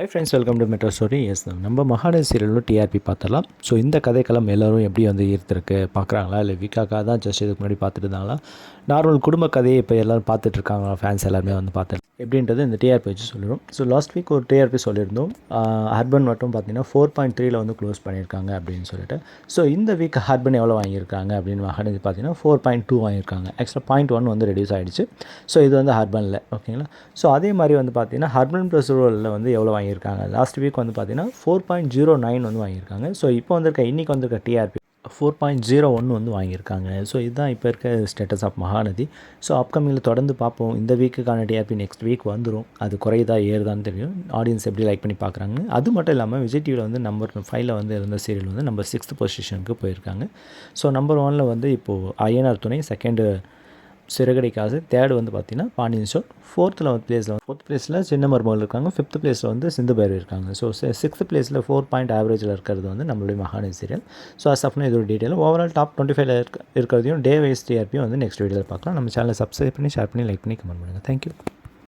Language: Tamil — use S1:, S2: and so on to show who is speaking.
S1: Hi friends welcome to metro stories நம்ம மகாநதி சீரியலும் டிஆர்பி பார்த்துடலாம். ஸோ இந்த கதைக்களம் எல்லோரும் எப்படி வந்து ஈர்த்துருக்கு பார்க்குறாங்களா? இல்லை வீக்காக்காக தான் ஜஸ்ட் இதுக்கு முன்னாடி பார்த்துட்டு இருந்தாங்களா? நார்மல் குடும்ப கதையை இப்போ எல்லோரும் பார்த்துட்ருக்காங்க ஃபேன்ஸ் எல்லாருமே வந்து பார்த்து எப்படின்றது இந்த டிஆர்பி வச்சு சொல்லிடும் ஸோ லாஸ்ட் வீக் ஒரு டிஆர்பி சொல்லியிருந்தோம் ஹர்பன் மட்டும் பார்த்தீங்கன்னா ஃபோர் பாயிண்ட் த்ரீல வந்து க்ளோஸ் பண்ணியிருக்காங்க அப்படின்னு சொல்லிட்டு. ஸோ இந்த வீக் ஹர்பன் எவ்வளோ வாங்கியிருக்காங்க அப்படின்னு வாங்கினது பார்த்தீங்கன்னா ஃபோர் பாயிண்ட் டூ வாங்கியிருக்காங்க. எக்ஸ்ட்ரா பாயிண்ட் ஒன் வந்து ரெடியூஸ் ஆகிடுச்சு ஸோ இது வந்து ஹர்பனில் ஓகேங்களா ஸோ அதே மாதிரி வந்து பார்த்தீங்கன்னா ஹர்பன் ப்ளஸ் ரூரலில் வந்து எவ்வளோ வாங்கியிருக்காங்க? லாஸ்ட் வீக் வந்து பார்த்தீங்கன்னா ஃபோர் பாயிண்ட் ஜீரோ நைன் வந்து வாங்கியிருக்காங்க. ஸோ இப்போ வந்திருக்க இன்றைக்கி வந்திருக்க TRP four point zero one வந்து வாங்கியிருக்காங்க. ஸோ இதுதான் இப்போ இருக்க ஸ்டேட்டஸ் ஆஃப் மகாநதி. ஸோ அப்கமிங்கில் தொடர்ந்து பார்ப்போம். இந்த வீக்குக்கான டிஆர்பி நெக்ஸ்ட் வீக் வந்துடும் அது குறையுதா ஏறுதான்னு தெரியும். ஆடியன்ஸ் எப்படி லைக் பண்ணி பார்க்குறாங்க. அது மட்டும் இல்லாமல் விஜய் டிவியில் வந்து நம்பர் ஃபைவ்ல வந்து இருந்த சீரியல் வந்து நம்பர் சிக்ஸ்த் பொசிஷனுக்கு போயிருக்காங்க. ஸோ நம்பர் ஒனில் வந்து இப்போது ஐஎன்ஆர் துணை செகண்டு சிறுகடை காசு தேர்டு வந்து பார்த்தீங்கன்னா பாண்டியன் ஸ்டோர் ஃபோர்த்தில் வந்து பிளேஸில் ஃபோர்த் பிளேஸில் சின்ன மருமகள் இருக்காங்க. ஃபிஃப்த் பிளேஸில் வந்து சிந்து பேர் இருக்காங்க ஸோ சிக்ஸ்த் பிளேஸில் ஃபோர் பாயிண்ட் ஆவரேஜில் இருக்கிறது வந்து நம்மளுடைய மகாநதி சீரியல் ஸோ அஸ் ஆஃப்னா இது ஒரு டீட்டெயில் ஓவரால் டாப் டுவெண்ட்டி ஃபைவ்ல இருக்க இருக்கிறதையும் டே வைஸ் டிஆர்பியும் வந்து நெக்ஸ்ட் வீடியோவில் பார்க்கலாம். நம்ம சேனலை சப்ஸ்கிரைப் பண்ணி ஷேர் பண்ணி லைக் பண்ணி கமெண்ட் பண்ணுங்கள் தேங்க்யூ